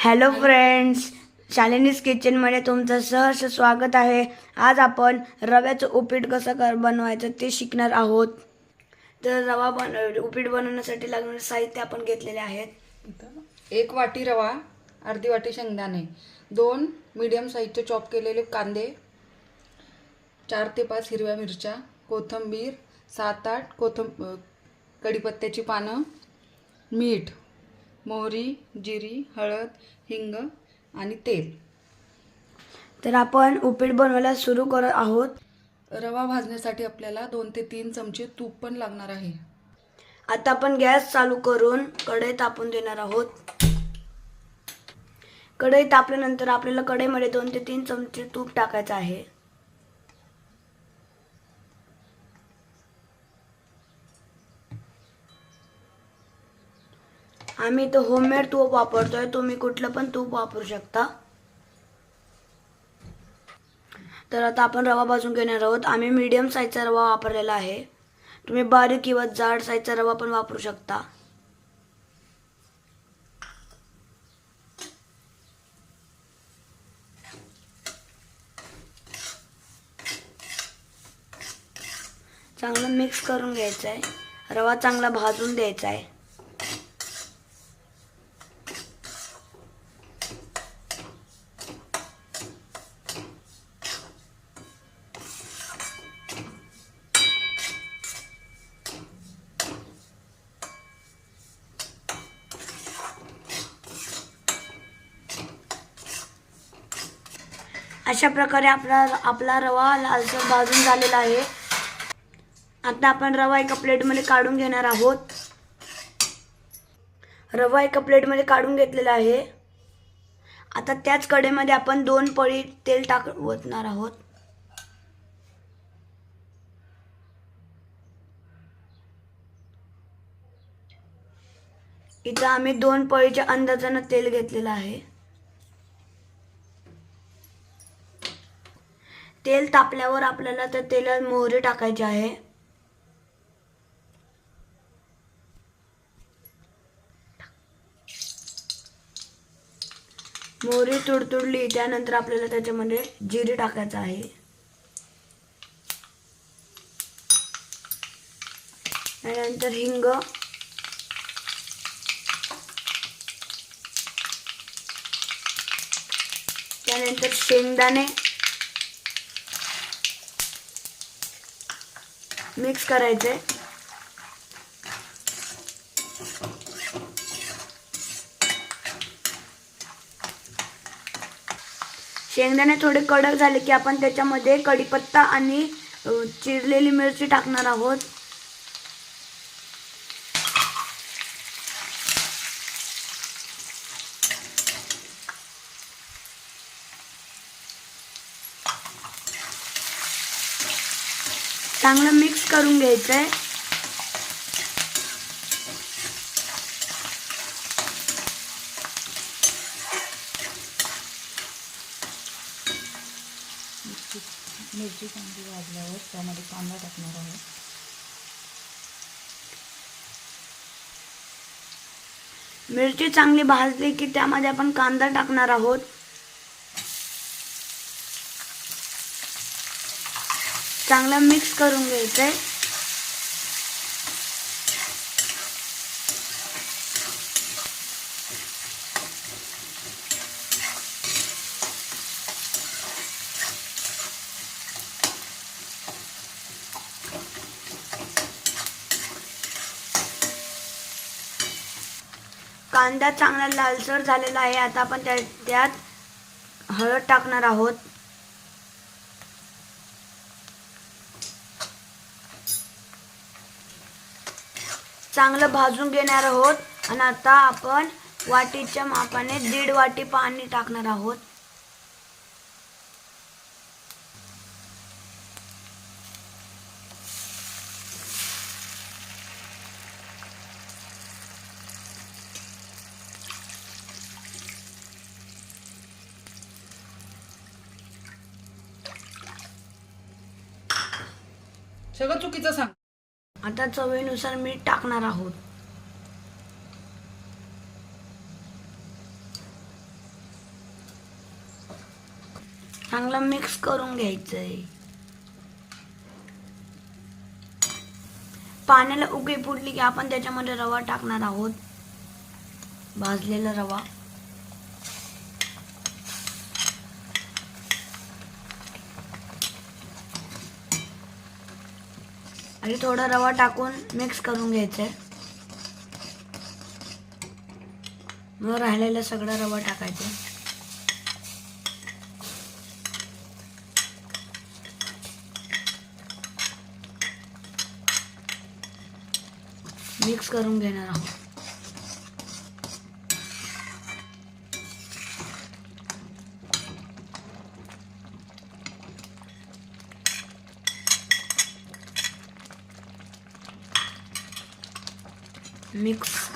Hello friends Shalini's किचनमध्ये तुमचं सहर्ष स्वागत आहे. आज आपण रव्याचं उपीट कसं कर बनवायचं ते शिकणार आहोत. तर रवा बन उपीट बनवण्यासाठी लागणारे साहित्य आपण घेतलेले आहेत. एक वाटी रवा अर्धी वाटी शेंगदाणे दोन मीडियम साईजचे चॉप केलेले कांदे चार ते पाच हिरव्या मिरच्या कोथिंबीर सात आठ कोथंब कढीपत्त्याची पानं मीठ मोहरी जिरी हळद हिंग आणि तेल. तर आपण उपीट बनवायला सुरू करत आहोत. रवा भाजण्यासाठी आपल्याला दोन ते तीन चमचे तूप पण लागणार आहे. आता आपण गॅस चालू करून कढई तापून देणार आहोत. कढई तापल्यानंतर आपल्याला कढईमध्ये दोन ते तीन चमचे तूप टाकायचं आहे. आम्ही इथं होममेड तूप वापरतोय तुम्ही कुठलं पण तूप वापरू शकता. तर आता आपण रवा भाजून घेणार आहोत. आम्ही मीडियम साईजचा रवा वापरलेला आहे. तुम्ही बारीक किंवा जाड साईजचा रवा पण वापरू शकता. चांगलं मिक्स करून घ्यायचं आहे रवा चांगला भाजून द्यायचा आहे अशा प्रकारे आपला आपला रवा लालसर भाजून झालेला आहे. आता आपण रवा एका प्लेटमध्ये काढून घेणार आहोत. रवा एका प्लेटमध्ये काढून घेतलेला आहे. आता त्याच कडेमध्ये आपण दोन पळी तेल टाक ओतणार आहोत. इथं आम्ही दोन पळीच्या अंदाजानं तेल घेतलेलं आहे. तेल तापल्यावर आपल्याला त्या तेलात मोहरी टाकायची आहे. मोहरी तुडतुडली त्यानंतर आपल्याला त्याच्यामध्ये जिरे टाकायचं आहे. त्यानंतर हिंग. त्यानंतर शेंगदाणे. मिक्स करायचे. शेंगदाणे थोडे कडक झाले की आपण त्याच्यामध्ये कढीपत्ता आणि चिरलेली मिरची टाकणार आहोत. चांगलं मिक्स करून घ्यायचं आहे मिरची चांगली भाजल्यावर त्यामध्ये कांदा टाकणार आहे. मिरची चांगली भाजली की त्यामध्ये आपण कांदा टाकणार आहोत. चांगलं मिक्स करून घ्यायचं आहे कांदा चांगला लालसर झालेला आहे. आता आपण त्या त्यात हळद टाकणार आहोत. चांगलं भाजून घेणार आहोत. आणि आता आपण वाटीच्या मापाने दीड वाटी पाणी टाकणार आहोत. सगळं चुकीचं सांग. आता चवीनुसार मीठ टाकणार आहोत. चांगलं मिक्स करून घ्यायचंय. पाण्याला उगी फुटली की आपण त्याच्यामध्ये रवा टाकणार आहोत. भाजलेला रवा. आणि थोडा रवा टाकून मिक्स करून घ्यायचंय. मग राहिलेला सगळा रवा टाकायचा. मिक्स करून घेणार आहोत. मिक्स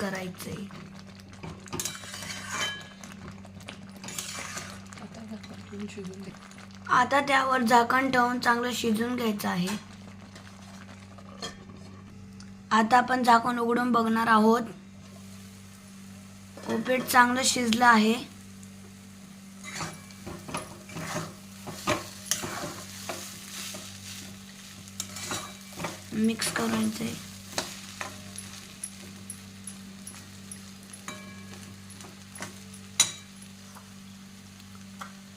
शिजून दे आता त्यावर झाकण ठेवून चांगलं शिजून घ्यायचं आहे. आता आपण झाकण उघडून बघणार आहोत. उपीट चांगलं शिजलं आहे. मिक्स करायचंय.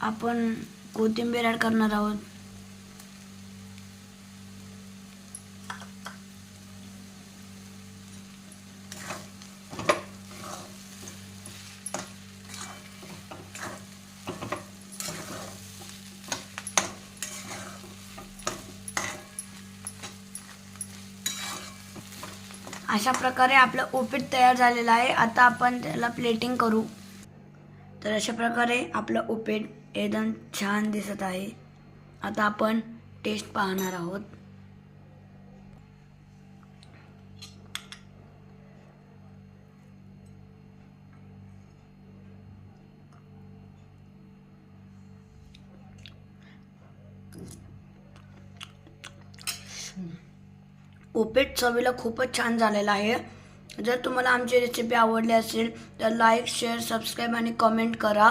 आपण कोथिंबीर ॲड करणार आहोत. अशा प्रकारे आपलं ओपीट तयार झालेलं आहे. आता आपण त्याला प्लेटिंग करू. तर अशा प्रकारे आपलं ओपीट एकदम छान दिसत आहे. आता आपण टेस्ट पाहणार आहोत. उपीट चवीला खूपच छान झालेला आहे. जर तुम्हाला आमची रेसिपी आवडली असेल तर लाईक शेअर सबस्क्राईब आणि कमेंट करा.